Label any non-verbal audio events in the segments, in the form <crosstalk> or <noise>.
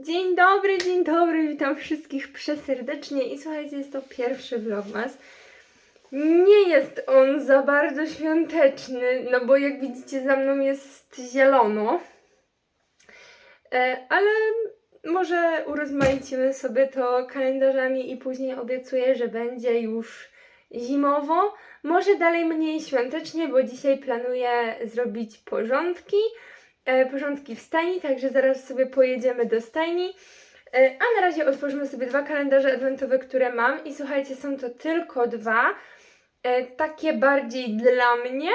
Dzień dobry, dzień dobry, witam wszystkich przeserdecznie i słuchajcie, jest to pierwszy vlogmas. Nie jest on za bardzo świąteczny, no bo jak widzicie za mną jest zielono. E, ale może urozmaicimy sobie to kalendarzami i później obiecuję, że będzie już zimowo. Może dalej mniej świątecznie, bo dzisiaj planuję zrobić porządki porządki w stajni, także zaraz sobie pojedziemy do stajni. E, a na razie otworzymy sobie dwa kalendarze adwentowe, które mam i słuchajcie, są to tylko dwa, e, takie bardziej dla mnie,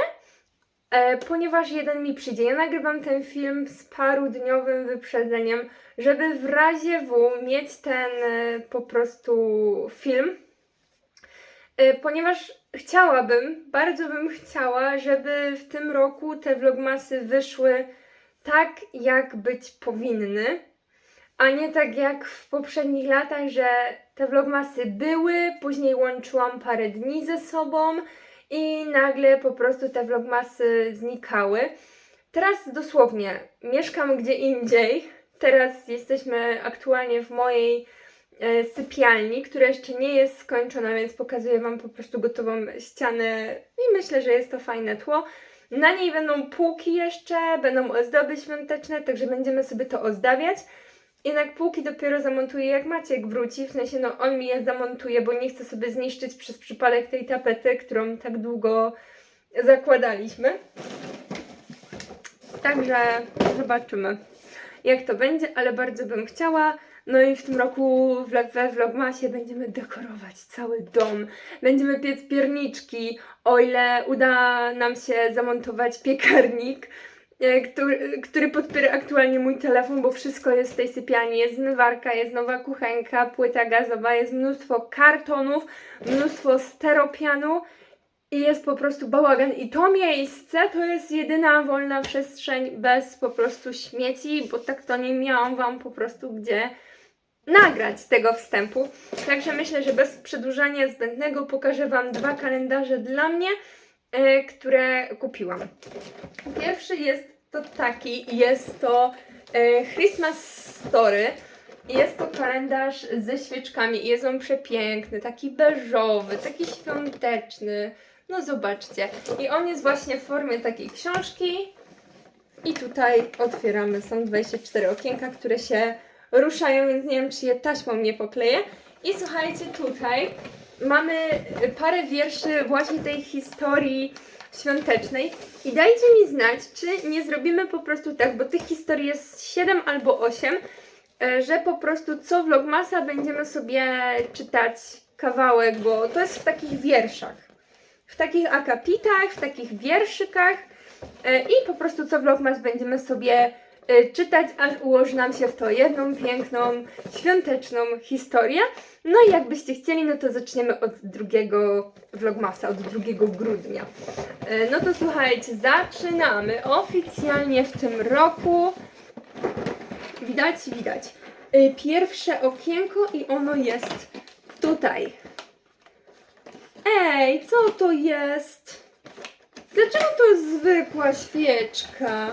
e, ponieważ jeden mi przyjdzie. Ja nagrywam ten film z parudniowym wyprzedzeniem, żeby w razie W mieć ten e, po prostu film, e, ponieważ chciałabym, bardzo bym chciała, żeby w tym roku te vlogmasy wyszły tak, jak być powinny, a nie tak jak w poprzednich latach, że te vlogmasy były, później łączyłam parę dni ze sobą i nagle po prostu te vlogmasy znikały. Teraz dosłownie mieszkam gdzie indziej. Teraz jesteśmy aktualnie w mojej e, sypialni, która jeszcze nie jest skończona, więc pokazuję Wam po prostu gotową ścianę i myślę, że jest to fajne tło. Na niej będą półki jeszcze, będą ozdoby świąteczne, także będziemy sobie to ozdabiać. Jednak półki dopiero zamontuję jak Maciek wróci, w sensie no on mi je zamontuje, bo nie chcę sobie zniszczyć przez przypadek tej tapety, którą tak długo zakładaliśmy. Także zobaczymy jak to będzie, ale bardzo bym chciała. No i w tym roku w- we Vlogmasie będziemy dekorować cały dom. Będziemy piec pierniczki, o ile uda nam się zamontować piekarnik, e, który, który podpiera aktualnie mój telefon, bo wszystko jest w tej sypialni. Jest zmywarka, jest nowa kuchenka, płyta gazowa, jest mnóstwo kartonów, mnóstwo steropianu i jest po prostu bałagan. I to miejsce to jest jedyna wolna przestrzeń bez po prostu śmieci, bo tak to nie miałam Wam po prostu gdzie nagrać tego wstępu. Także myślę, że bez przedłużania zbędnego pokażę Wam dwa kalendarze dla mnie, e, które kupiłam. Pierwszy jest to taki, jest to e, Christmas Story. Jest to kalendarz ze świeczkami i jest on przepiękny, taki beżowy, taki świąteczny. No zobaczcie. I on jest właśnie w formie takiej książki. I tutaj otwieramy, są 24 okienka, które się ruszają, więc nie wiem, czy je taśmą nie pokleję. I słuchajcie, tutaj mamy parę wierszy właśnie tej historii świątecznej. I dajcie mi znać, czy nie zrobimy po prostu tak, bo tych historii jest 7 albo 8, e, że po prostu co vlogmasa będziemy sobie czytać kawałek, bo to jest w takich wierszach. W takich akapitach, w takich wierszykach e, i po prostu co vlogmas będziemy sobie czytać, aż ułoży nam się w to jedną piękną, świąteczną historię. No i jakbyście chcieli, no to zaczniemy od drugiego vlogmasa, od 2 grudnia. E, No to słuchajcie, zaczynamy oficjalnie w tym roku. Widać, widać. E, Pierwsze okienko i ono jest tutaj. Ej, co to jest? Dlaczego to jest zwykła świeczka?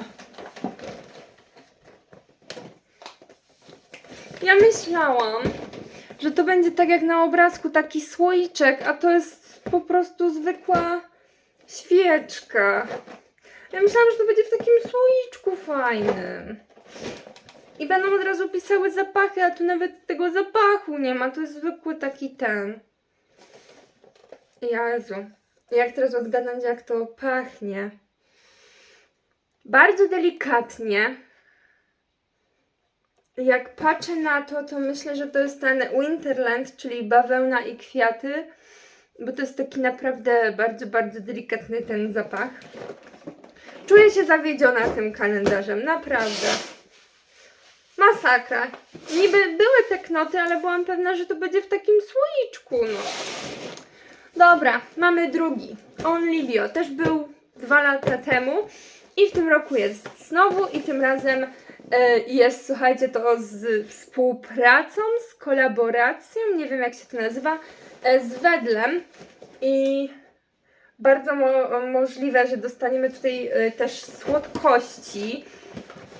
Ja myślałam, że to będzie tak jak na obrazku, taki słoiczek, a to jest po prostu zwykła świeczka. Ja myślałam, że to będzie w takim słoiczku fajnym. I będą od razu pisały zapachy, a tu nawet tego zapachu nie ma. To jest zwykły taki ten. Jezu. Jak teraz odgadnąć, jak to pachnie? Bardzo delikatnie. Jak patrzę na to, to myślę, że to jest ten Winterland, czyli bawełna i kwiaty, bo to jest taki naprawdę bardzo, bardzo delikatny ten zapach. Czuję się zawiedziona tym kalendarzem, naprawdę. Masakra. Niby były te knoty, ale byłam pewna, że to będzie w takim słoiczku, no. Dobra, mamy drugi. Only Bio. Też był dwa lata temu i w tym roku jest znowu i tym razem jest, słuchajcie, to z współpracą, z kolaboracją, nie wiem jak się to nazywa, e, z Wedlem i bardzo mo- możliwe, że dostaniemy tutaj e, też słodkości.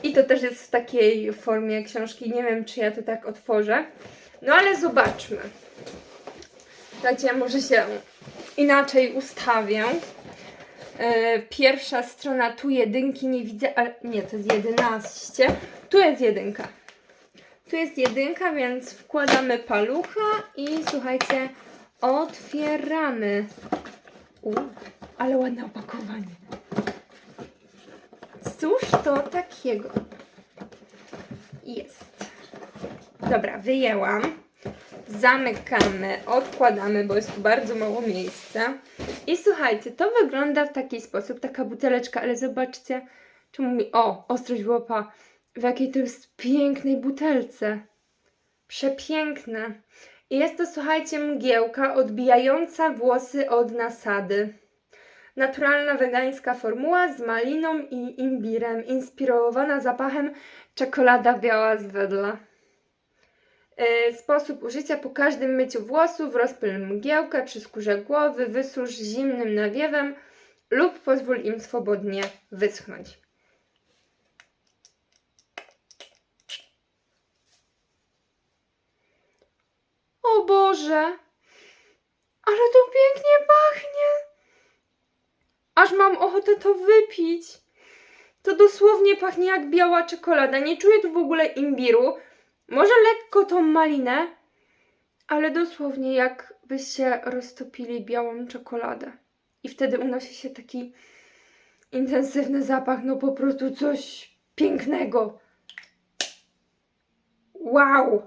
I to też jest w takiej formie książki. Nie wiem, czy ja to tak otworzę. No ale zobaczmy. Ja może się inaczej ustawię. E, Pierwsza strona, tu jedynki nie widzę, ale nie, to jest 11. Tu jest jedynka. Tu jest jedynka, więc wkładamy palucha i słuchajcie, otwieramy. U, ale ładne opakowanie. Cóż to takiego? Jest. Dobra, wyjęłam. Zamykamy, odkładamy, bo jest tu bardzo mało miejsca. I słuchajcie, to wygląda w taki sposób, taka buteleczka, ale zobaczcie, czemu mi... O, ostrość łopa. W jakiej to jest pięknej butelce. Przepiękne. I jest to, słuchajcie, mgiełka odbijająca włosy od nasady. Naturalna wegańska formuła z maliną i imbirem, inspirowana zapachem czekolada biała z wedla. E, Sposób użycia po każdym myciu włosów rozpyl mgiełkę przy skórze głowy, wysusz zimnym nawiewem lub pozwól im swobodnie wyschnąć. O Boże! Ale to pięknie pachnie! Aż mam ochotę to wypić. To dosłownie pachnie jak biała czekolada. Nie czuję tu w ogóle imbiru. Może lekko tą malinę, ale dosłownie jakbyście roztopili białą czekoladę. I wtedy unosi się taki intensywny zapach, no po prostu coś pięknego. Wow!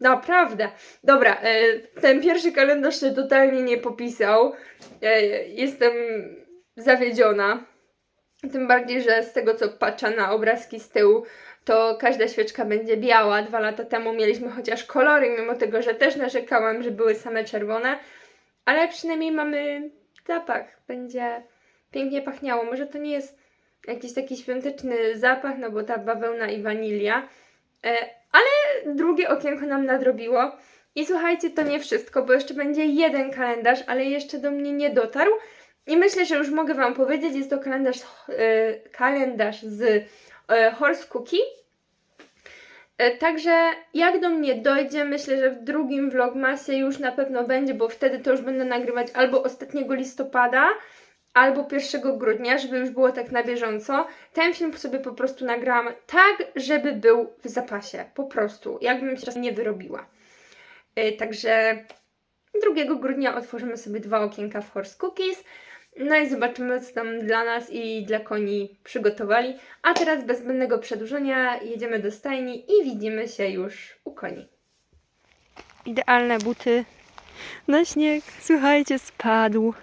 Naprawdę. Dobra, e, ten pierwszy kalendarz się totalnie nie popisał. E, Jestem zawiedziona. Tym bardziej, że z tego co patrzę na obrazki z tyłu, to każda świeczka będzie biała. Dwa lata temu mieliśmy chociaż kolory, mimo tego, że też narzekałam, że były same czerwone. Ale przynajmniej mamy zapach. Będzie pięknie pachniało. Może to nie jest jakiś taki świąteczny zapach, no bo ta bawełna i wanilia. E, Ale drugie okienko nam nadrobiło. I słuchajcie, to nie wszystko, bo jeszcze będzie jeden kalendarz, ale jeszcze do mnie nie dotarł. I myślę, że już mogę Wam powiedzieć, jest to kalendarz, e, kalendarz z e, Horse Cookie. E, Także jak do mnie dojdzie, myślę, że w drugim vlogmasie już na pewno będzie, bo wtedy to już będę nagrywać albo ostatniego listopada, albo 1 grudnia, żeby już było tak na bieżąco. Ten film sobie po prostu nagrałam tak, żeby był w zapasie. Po prostu, jakbym się nie wyrobiła. E, Także 2 grudnia otworzymy sobie dwa okienka w Horse Cookies. No i zobaczymy, co tam dla nas i dla koni przygotowali. A teraz bez zbędnego przedłużenia jedziemy do stajni i widzimy się już u koni. Idealne buty na śnieg. Słuchajcie, spadł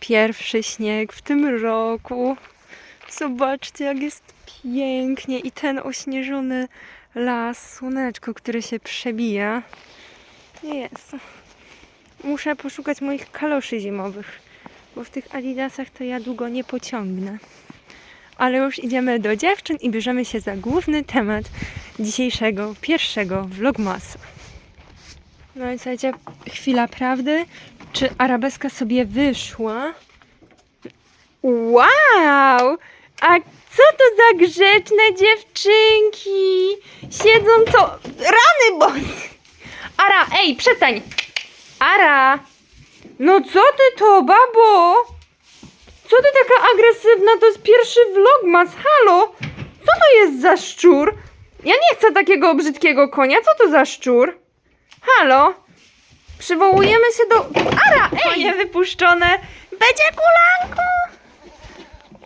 pierwszy śnieg w tym roku. Zobaczcie, jak jest pięknie i ten ośnieżony las, słoneczko, które się przebija. Jest. Muszę poszukać moich kaloszy zimowych, bo w tych adidasach to ja długo nie pociągnę. Ale już idziemy do dziewczyn i bierzemy się za główny temat dzisiejszego pierwszego vlogmasa. No i słuchajcie, chwila prawdy. Czy arabeska sobie wyszła? Wow! A co to za grzeczne dziewczynki? Siedzą co? Rany bos! Ara, ej, przestań! Ara! No co ty to, babo? Co ty taka agresywna? To jest pierwszy vlogmas, halo! Co to jest za szczur? Ja nie chcę takiego brzydkiego konia, co to za szczur? Halo? Przywołujemy się do... Ara, ej! Konie wypuszczone. Będzie kulanko!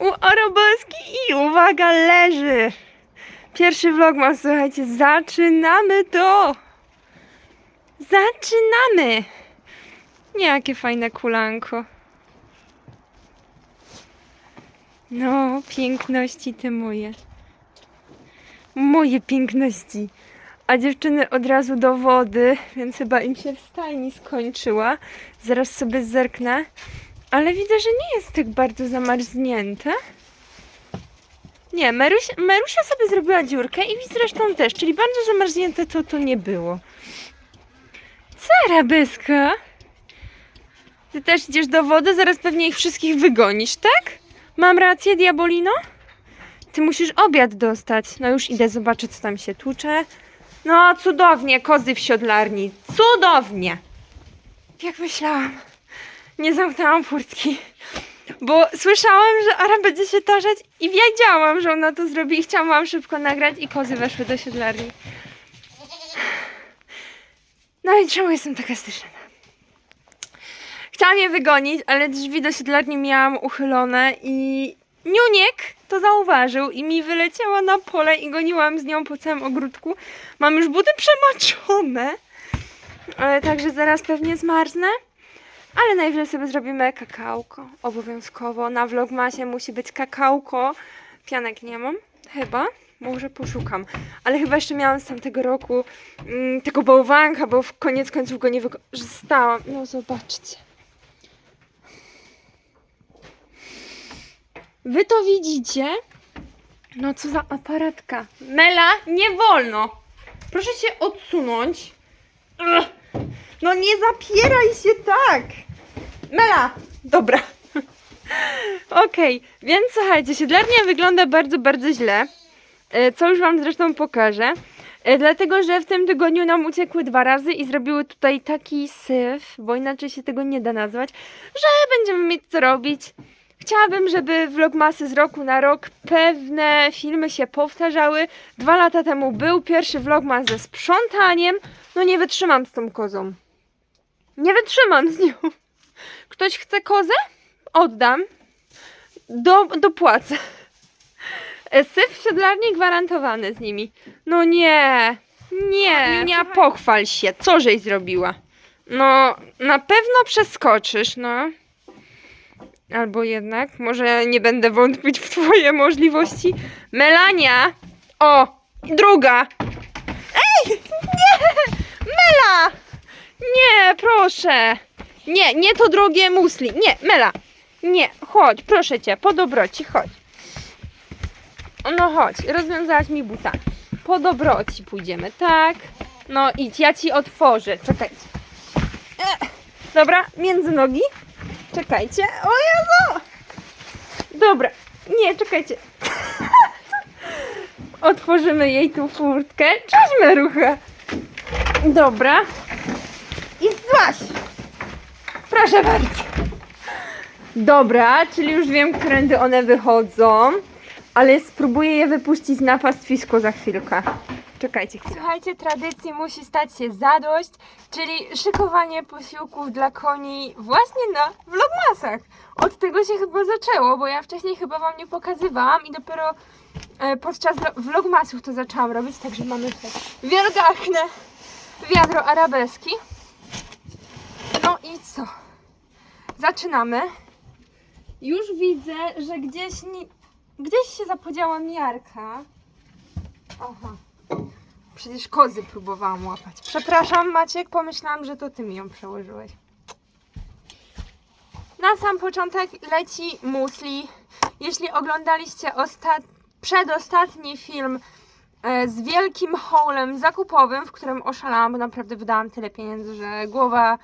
U arabeski i uwaga, leży. Pierwszy vlogmas, słuchajcie, zaczynamy to! Zaczynamy! Nie, jakie fajne kulanko. No, piękności te moje. Moje piękności. A dziewczyny od razu do wody, więc chyba im się w stajni skończyła. Zaraz sobie zerknę. Ale widzę, że nie jest tak bardzo zamarznięte. Nie, Merusia, Merusia sobie zrobiła dziurkę i zresztą też, czyli bardzo zamarznięte to to nie było. Co, Arabeska? Ty też idziesz do wody? Zaraz pewnie ich wszystkich wygonisz, tak? Mam rację, Diabolino? ty musisz obiad dostać. No już idę zobaczyć, co tam się tłucze. No, cudownie, kozy w siodlarni. Cudownie! Jak myślałam. Nie zamknęłam furtki. Bo słyszałam, że Ara będzie się tarzać i wiedziałam, że ona to zrobi i chciałam wam szybko nagrać i kozy weszły do siodlarni. No i czemu jestem taka styczna? Chciałam je wygonić, ale drzwi do siedlarni miałam uchylone i Niuniek to zauważył i mi wyleciała na pole i goniłam z nią po całym ogródku. Mam już buty przemaczone, e, także zaraz pewnie zmarznę. Ale najwyżej sobie zrobimy kakałko, obowiązkowo. Na vlogmasie musi być kakałko. Pianek nie mam, chyba. Może poszukam. Ale chyba jeszcze miałam z tamtego roku mm, tego bałwanka, bo w koniec końców go nie wykorzystałam. No zobaczcie. Wy to widzicie? No co za aparatka. Mela, nie wolno. Proszę się odsunąć. No nie zapieraj się tak. Mela, dobra. <laughs> Okej, więc słuchajcie, siedlarnia wygląda bardzo, bardzo źle. E, Co już Wam zresztą pokażę. E, Dlatego, że w tym tygodniu nam uciekły dwa razy i zrobiły tutaj taki syf, bo inaczej się tego nie da nazwać, że będziemy mieć co robić. Chciałabym, żeby vlogmasy z roku na rok pewne filmy się powtarzały. Dwa lata temu był pierwszy vlogmas ze sprzątaniem. No nie wytrzymam z tą kozą. Nie wytrzymam z nią. Ktoś chce kozę? Oddam. Do, dopłacę. Syf w siodlarni gwarantowany z nimi. No nie. Nie. Nie pochwal się. Co żeś zrobiła? No, na pewno przeskoczysz, no. Albo jednak, może nie będę wątpić w twoje możliwości. Melania! O! Druga! Ej! Nie! Mela! Nie, proszę! Nie, nie to drogie musli. Nie, Mela! Nie, chodź, proszę cię, po dobroci, chodź. No chodź, rozwiązałaś mi buta. Po dobroci pójdziemy, tak? No idź, ja ci otworzę. Czekajcie. E, Dobra, między nogi. Czekajcie. O Jezu! Dobra. Nie, czekajcie. <laughs> Otworzymy jej tu furtkę. Cześć, Merucha. Dobra. I złaś. Proszę bardzo. Dobra, czyli już wiem, którędy one wychodzą. Ale spróbuję je wypuścić na pastwisko za chwilkę. Czekajcie chwilę. Słuchajcie, tradycji musi stać się zadość, czyli szykowanie posiłków dla koni właśnie na vlogmasach. Od tego się chyba zaczęło, bo ja wcześniej chyba wam nie pokazywałam i dopiero e, podczas vlo- vlogmasów to zaczęłam robić, także mamy te wielgachne wiadro arabeski. No i co? Zaczynamy. Już widzę, że gdzieś, ni- gdzieś się zapodziała miarka. Aha. Przecież kozy próbowałam łapać. Przepraszam, Maciek, pomyślałam, że to ty mi ją przełożyłeś. Na sam początek leci musli. Jeśli oglądaliście ostat... przedostatni film e, z wielkim haulem zakupowym, w którym oszalałam, bo naprawdę wydałam tyle pieniędzy, że głowa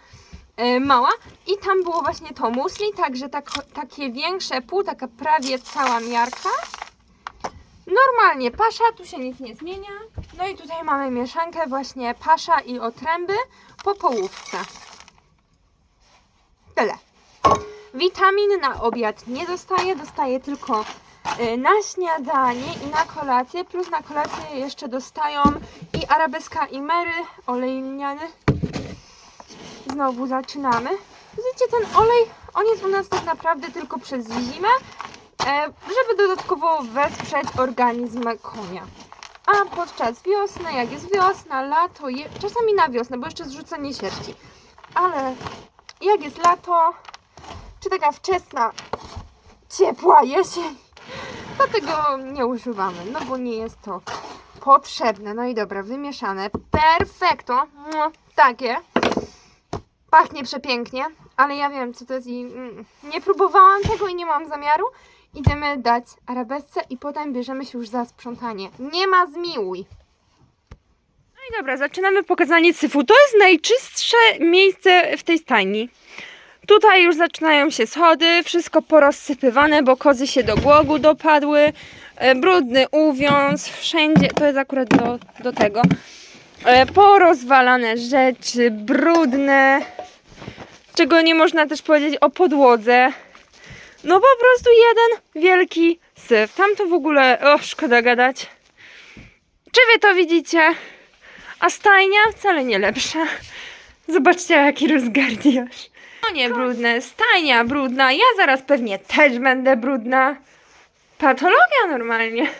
e, mała. I tam było właśnie to musli, także tak, takie większe pół, taka prawie cała miarka. Normalnie pasza, tu się nic nie zmienia. No i tutaj mamy mieszankę właśnie pasza i otręby po połówce. Tyle. Witamin na obiad nie dostaję, dostaję tylko y, na śniadanie i na kolację, plus na kolację jeszcze dostają i arabeska i mery, olej lniany. Znowu zaczynamy. Widzicie, ten olej, on jest u nas tak naprawdę tylko przez zimę, e, żeby dodatkowo wesprzeć organizm konia. A podczas wiosny, jak jest wiosna, lato, je, czasami na wiosnę, bo jeszcze zrzucenie sierści, ale jak jest lato, czy taka wczesna, ciepła jesień, to tego nie używamy, no bo nie jest to potrzebne. No i dobra, wymieszane. Perfekto. Takie. Pachnie przepięknie, ale ja wiem, co to jest i mm, nie próbowałam tego i nie mam zamiaru. Idziemy dać arabesce i potem bierzemy się już za sprzątanie. Nie ma zmiłuj. No i dobra, zaczynamy pokazanie syfu. To jest najczystsze miejsce w tej stajni. Tutaj już zaczynają się schody, wszystko porozsypywane, bo kozy się do głogu dopadły. e, brudny uwiąz, wszędzie, to jest akurat do, do tego, e, porozwalane rzeczy, brudne, czego nie można też powiedzieć o podłodze. No po prostu jeden wielki syf. Tam to w ogóle, o szkoda gadać. Czy wy to widzicie? A stajnia wcale nie lepsza. Zobaczcie jaki rozgardiasz. No nie brudne, stajnia brudna, ja zaraz pewnie też będę brudna. Patologia normalnie.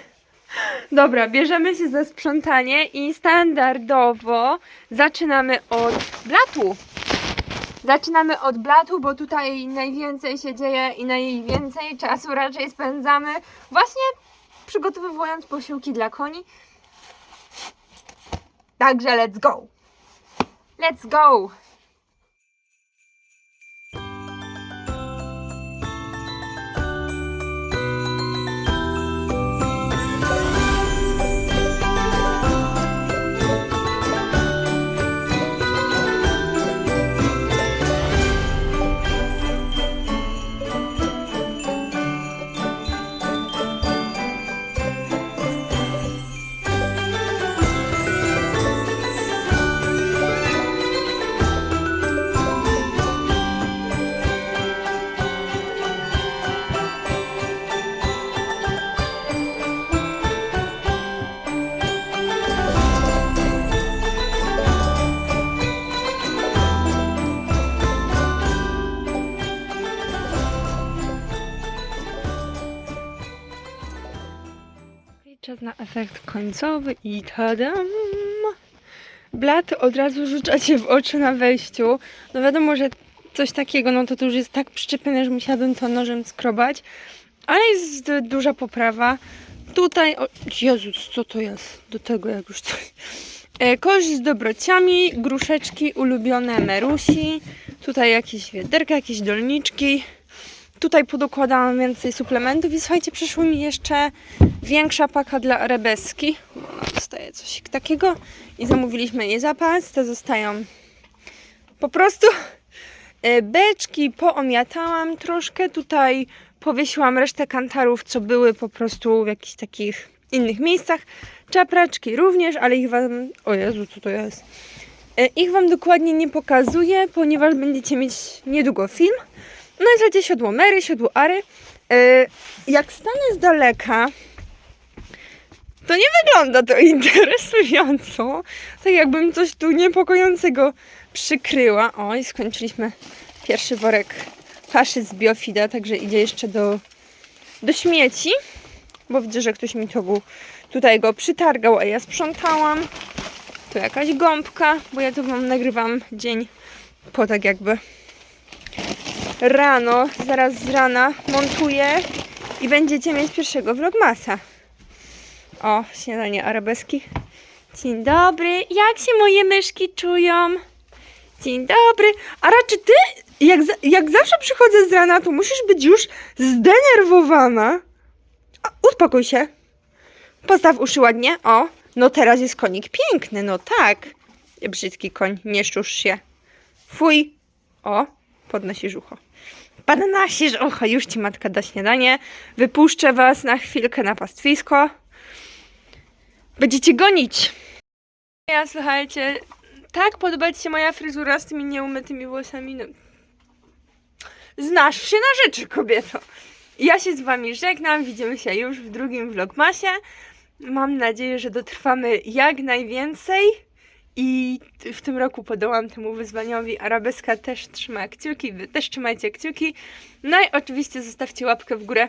Dobra, bierzemy się za sprzątanie i standardowo zaczynamy od blatu. Zaczynamy od blatu, bo tutaj najwięcej się dzieje i najwięcej czasu raczej spędzamy właśnie przygotowując posiłki dla koni. Także let's go! Let's go! Efekt końcowy i tadam! Blat od razu rzuca się w oczy na wejściu. No wiadomo, że coś takiego, no to to już jest tak przyczepione, że musiałabym to nożem skrobać. Ale jest duża poprawa. Tutaj, o, Jezus, co to jest? Do tego jak już coś. E, kość z dobrociami, gruszeczki ulubione Merusi. Tutaj jakieś wiaderka, jakieś dolniczki. Tutaj podokładałam więcej suplementów i słuchajcie, przyszły mi jeszcze większa paka dla arabeski. Ona dostaje coś takiego i zamówiliśmy jej zapas. Te zostają po prostu e, beczki poomiatałam troszkę. Tutaj powiesiłam resztę kantarów, co były po prostu w jakichś takich innych miejscach. Czapraczki również, ale ich wam... O Jezu, co to jest? E, Ich wam dokładnie nie pokazuję, ponieważ będziecie mieć niedługo film. No i słuchajcie, siodło Mary, siodło Ary. E, Jak stanę z daleka, to nie wygląda to <laughs> interesująco. Tak jakbym coś tu niepokojącego przykryła. O, i skończyliśmy pierwszy worek paszy z biofida, także idzie jeszcze do, do śmieci. Bo widzę, że ktoś mi to był, tutaj go przytargał, a ja sprzątałam. Tu jakaś gąbka, bo ja to wam nagrywam dzień po tak jakby rano, zaraz z rana montuję i będziecie mieć pierwszego vlogmasa. O, śniadanie arabeski. Dzień dobry, jak się moje myszki czują? Dzień dobry. A raczej ty, jak, jak zawsze przychodzę z rana, to musisz być już zdenerwowana. A, uspokój się. Postaw uszy ładnie. O, no teraz jest konik piękny, no tak. Brzydki koń, nie szczusz się. Fuj. O, podnosisz ucho. Podnosisz ucho, już ci matka da śniadanie. Wypuszczę was na chwilkę na pastwisko. Będziecie gonić. Ja słuchajcie, tak podoba ci się moja fryzura z tymi nieumytymi włosami. No. Znasz się na rzeczy, kobieto. Ja się z wami żegnam, widzimy się już w drugim vlogmasie. Mam nadzieję, że dotrwamy jak najwięcej i w tym roku podołam temu wyzwaniowi. Arabeska też trzyma kciuki, wy też trzymajcie kciuki. No i oczywiście zostawcie łapkę w górę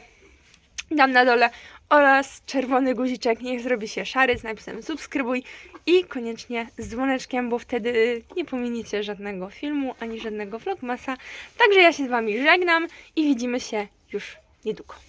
tam na dole oraz czerwony guziczek, niech zrobi się szary z napisem subskrybuj i koniecznie z dzwoneczkiem, bo wtedy nie pominiecie żadnego filmu ani żadnego vlogmasa. Także ja się z Wami żegnam i widzimy się już niedługo.